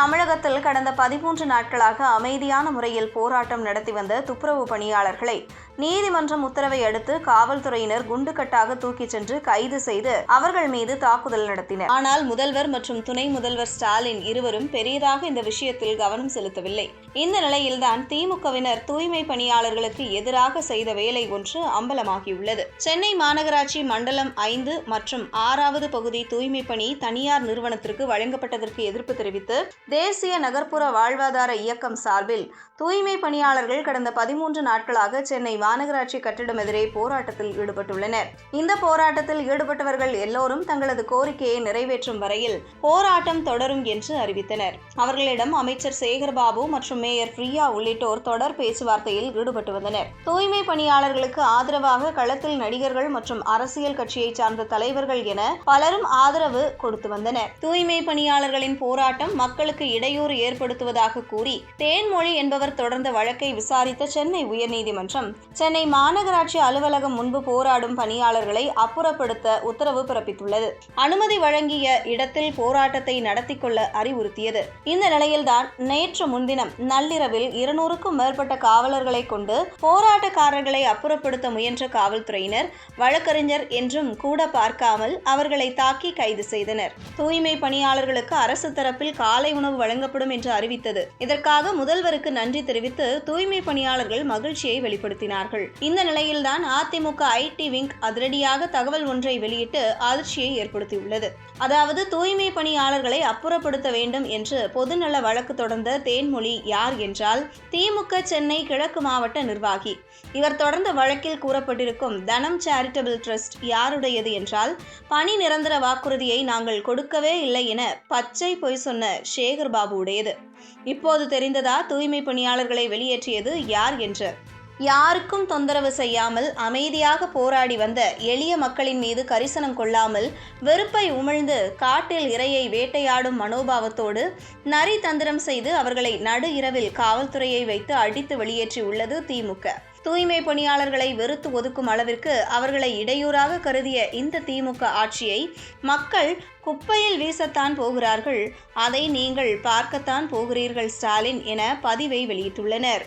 தமிழகத்தில் கடந்த பதிமூன்று நாட்களாக அமைதியான முறையில் போராட்டம் நடத்தி வந்த துப்புரவு பணியாளர்களை நீதிமன்றம் உத்தரவை அடுத்து காவல்துறையினர் குண்டுக்கட்டாக தூக்கிச் சென்று கைது செய்து அவர்கள் மீது தாக்குதல் நடத்தினர். ஆனால் முதல்வர் மற்றும் துணை முதல்வர் ஸ்டாலின் இருவரும் பெரியதாக இந்த விஷயத்தில் கவனம் செலுத்தவில்லை. இந்த நிலையில்தான் திமுகவினர் தூய்மை பணியாளர்களுக்கு எதிராக செய்த வேலை ஒன்று அம்பலமாகியுள்ளது. சென்னை மாநகராட்சி மண்டலம் ஐந்து மற்றும் ஆறாவது பகுதி தூய்மை பணி தனியார் நிறுவனத்திற்கு வழங்கப்பட்டதற்கு எதிர்ப்பு தெரிவித்து தேசிய நகர்ப்புற வாழ்வாதார இயக்கம் சார்பில் தூய்மை பணியாளர்கள் கடந்த பதிமூன்று நாட்களாக சென்னை மாநகராட்சி கட்டிடம் எதிரே போராட்டத்தில் ஈடுபட்டுள்ளனர். இந்த போராட்டத்தில் ஈடுபட்டவர்கள் எல்லோரும் தங்களது கோரிக்கையை நிறைவேற்றும் வரையில் போராட்டம் தொடரும் என்று அறிவித்தனர். அவர்களிடம் அமைச்சர் சேகர்பாபு மற்றும் மேயர் பிரியா உள்ளிட்டோர் தொடர் பேச்சுவார்த்தையில் ஈடுபட்டு வந்தனர். தூய்மை பணியாளர்களுக்கு ஆதரவாக களத்தில் நடிகர்கள் மற்றும் அரசியல் கட்சியை சார்ந்த தலைவர்கள் என பலரும் ஆதரவு கொடுத்து வந்தனர். தூய்மை பணியாளர்களின் போராட்டம் மக்கள் மக்களுக்கு இடையூறு ஏற்படுத்துவதாக கூறி தேன்மொழி என்பவர் தொடர்ந்த வழக்கை விசாரித்த சென்னை உயர்நீதிமன்றம் சென்னை மாநகராட்சி அலுவலகம் முன்பு போராடும் பணியாளர்களை அப்புறப்படுத்த உத்தரவு பிறப்பித்துள்ளது. அனுமதி வழங்கிய இடத்தில் போராட்டத்தை நடத்தி கொள்ள அறிவுறுத்தியது. இந்த நிலையில்தான் நேற்று முன்தினம் நள்ளிரவில் இருநூறுக்கும் மேற்பட்ட காவலர்களை கொண்டு போராட்டக்காரர்களை அப்புறப்படுத்த முயன்ற காவல்துறையினர் வழக்கறிஞர் என்றும் கூட பார்க்காமல் அவர்களை தாக்கி கைது செய்தனர். தூய்மை பணியாளர்களுக்கு அரசு தரப்பில் காலை உணவு வழங்கப்படும் என்று அறிவித்தது. இதற்காக முதல்வருக்கு நன்றி தெரிவித்து தூய்மை பணியாளர்கள் மகிழ்ச்சியை வெளிப்படுத்தினார்கள். இந்த நிலையில்தான் அதிமுக ஐடி விங் அதிரடியாக தகவல் ஒன்றை வெளியிட்டு அதிர்ச்சியை ஏற்படுத்தியுள்ளது. அதாவது தூய்மை பணியாளர்களை அப்புறப்படுத்த வேண்டும் என்று பொதுநல வழக்கு தொடர்ந்த தேன்மொழி யார் என்றால் திமுக சென்னை கிழக்கு மாவட்ட நிர்வாகி. இவர் தொடர்ந்த வழக்கில் கூறப்பட்டிருக்கும் தனம் சேரிட்டபிள் ட்ரஸ்ட் யாருடையது என்றால் பணி நிரந்தர வாக்குறுதியை நாங்கள் கொடுக்கவே இல்லை என பச்சை பொய் சொன்ன ஷே சேகர்பாபு உடையது. இப்போது தெரிந்ததா தூய்மை பணியாளர்களை வெளியேற்றியது யார் என்று? யாருக்கும் தொந்தரவு செய்யாமல் அமைதியாக போராடி வந்த எளிய மக்களின் மீது கரிசனம் கொள்ளாமல் வெறுப்பை உமிழ்ந்து காட்டில் இரையை வேட்டையாடும் மனோபாவத்தோடு நரி தந்திரம் செய்து அவர்களை நடு இரவில் காவல்துறையை வைத்து அடித்து வெளியேற்றியுள்ளது திமுக. தூய்மை பணியாளர்களை வெறுத்து ஒதுக்கும் அளவிற்கு அவர்களை இடையூறாக கருதிய இந்த திமுக ஆட்சியை மக்கள் குப்பையில் வீசத்தான் போகிறார்கள். அதை நீங்கள் பார்க்கத்தான் போகிறீர்கள் ஸ்டாலின் என பதிவை வெளியிட்டுள்ளனர்.